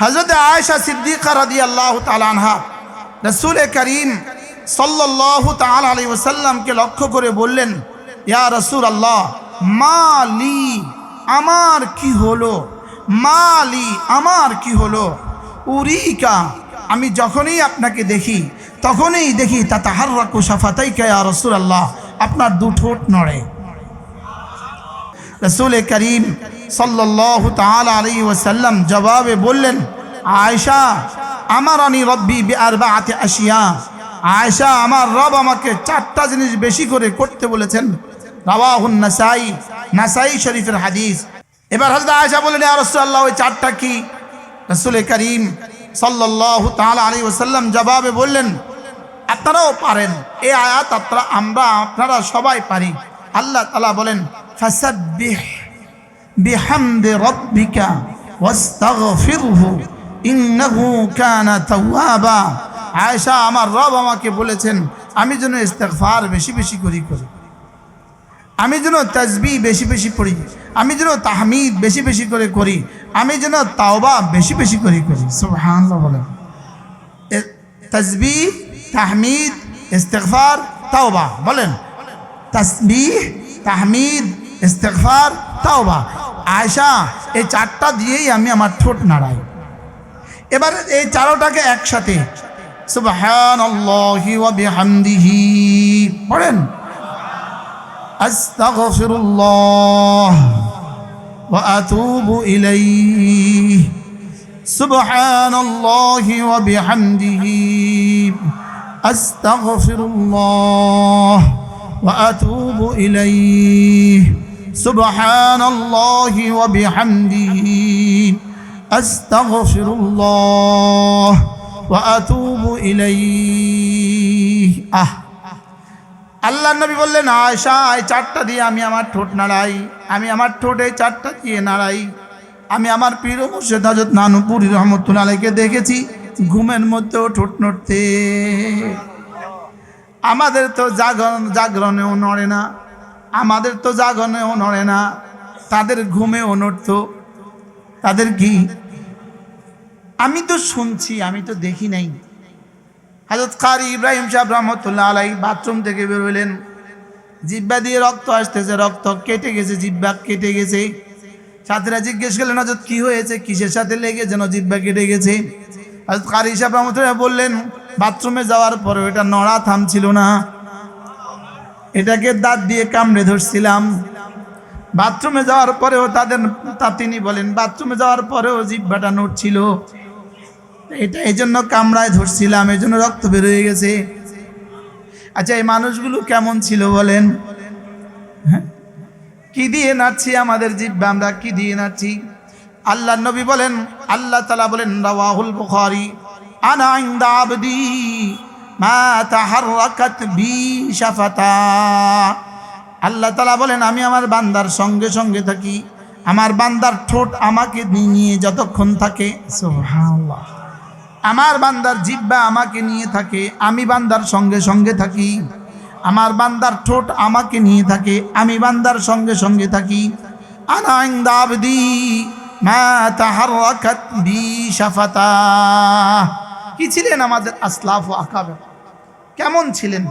হজরত আয়েশা সিদ্দিকা রাদি আল্লাহ তালানহা রসুল করিম সাল্লাহ তাল আলী ওসাল্লামকে লক্ষ্য করে বললেন, ইয়া রসুল আল্লাহ মালি আমার কি হলো? মালি আমার কি হলো? উরিকা, আমি যখনই আপনাকে দেখি, তখনই দেখি তা তাহার রাখু সাফাতাই কেয়া রসুল আল্লাহ আপনার দু ঠোঁট নড়ে। রসুল করিম সাল্লাহ তাল আলী ওসাল্লাম জবাবে বললেন আয়সা আমার আনি রব্বি আর বা আতে আসিয়া আয়সা আমার রব আমাকে চারটা জিনিস বেশি করে করতে বলেছেন। রাবাহুন নাসাই নাসাই শরীফের হাদিস। এবার হজরত আয়সা বললেন রসুল্লাহ ওই চারটা কি? রসুল করিম সাল্লাহ তাল আলী ওসাল্লাম জবাবে বললেন, আপনারাও পারেন। এই আয়াত আপনারা আমরা, আপনারা সবাই পারি। আল্লাহ তালা বলেন ফাসাব্বিহ বিহামদি রব্বিকা ওয়াস্তাগফিরহু, ইন্নাহু কানা তাওয়াবা। আয়েশা, আমার রব আমাকে বলেছেন, আমি যেন ইস্তেগফার বেশি বেশি করি করি। আমি যেন তাজবি বেশি বেশি পড়ি, আমি যেন তাহমিদ বেশি বেশি করে করি, আমি যেন তাওবা বেশি বেশি করে, করি। সুবহানাল্লাহ বলেন। তাজবি, তাহমিদ, ইস্তেগফার, তাওবা, বলেন। তসবিহ, তাহমিদ ইস্তেকফার তাওবা। আয়সা এই চারটা দিয়েই আমি আমার ঠোঁট নাড়াই। এবার এই চারোটাকে একসাথে, সুবহানাল্লাহি পড়েন। আস্তাগফিরুল্লাহ ওয়া আতুবু ইলাইহি। সুবহানাল্লাহি ওয়া বিহামদিহি আস্তাগফিরুল্লাহ ওয়া আতুবু ইলাইহি। سبحان الله وبحمده أستغفر الله وأتوب إليه আহ আল্লাহ নবী বললেন আয়সা এই চারটা দিয়ে আমি আমার ঠোঁট নাড়াই আমি আমার ঠোঁটে চারটা দিয়ে নাড়াই আমি আমার প্রিয় মুর্শেদ হজরত নানুপুরি রহমতুল্লাহ আলাইকে দেখেছি ঘুমের মধ্যেও ঠোঁট নড়তে আমাদের তো জাগরণ জাগরণেও নড়ে না আমাদের তো জাগরণেও নড়ে না, তাদের ঘুমেও নড়ত। তাদের কি? আমি তো শুনছি, আমি তো দেখি নাই। হাজরত কারি ইব্রাহিম সাহেব রহমতুল্লাহ আলাই বাথরুম থেকে বেরোলেন জিব্বা দিয়ে রক্ত আসতেছে, রক্ত কেটে গেছে, জিব্বা কেটে গেছে। সাথীরা জিজ্ঞেস করলেন হজরত কি হয়েছে? কিসের সাথে লেগে যেন জিব্বা কেটে গেছে? হজরত কারি সাহেব রহমতুল্লাহ বললেন, বাথরুমে যাওয়ার পরে এটা নড়া থামছিল না। এটাকে দাঁত দিয়ে কামড়ে ধরছিলাম। বাথরুমে যাওয়ার পরেও তাদের, তা তিনি বলেন, বাথরুমে যাওয়ার পরেও জিব্বাটা নড়ছিল। এটা এই জন্য কামড়ায় ধরছিলাম, এই জন্য রক্ত বের হয়ে গেছে। আচ্ছা এই মানুষগুলো কেমন ছিল বলেন? হ্যাঁ? কি দিয়ে নাচছি আমাদের জিব্বা আমরা কি দিয়ে নাচছি আল্লাহ নবী বলেন, আল্লাহ তালা বলেন, রাওয়াহুল বুখারী, আনা আবদি। মা বি শাফাতা। আল্লাহ তালা বলেন আমি আমার বান্দার সঙ্গে সঙ্গে থাকি। আমার বান্দার ঠোঁট আমাকে নিয়ে যতক্ষণ থাকে। আমার বান্দার জিব্বা আমাকে নিয়ে থাকে। আমি বান্দার সঙ্গে সঙ্গে থাকি। আমার বান্দার ঠোঁট আমাকে নিয়ে থাকে। আমি বান্দার সঙ্গে সঙ্গে থাকি। আনা ইনদা আবদি মা তাহাররাকাত বি শাফাতা। কি ছিলেন আমাদের আসলাফ ও আকাবে কেমন ছিলেন?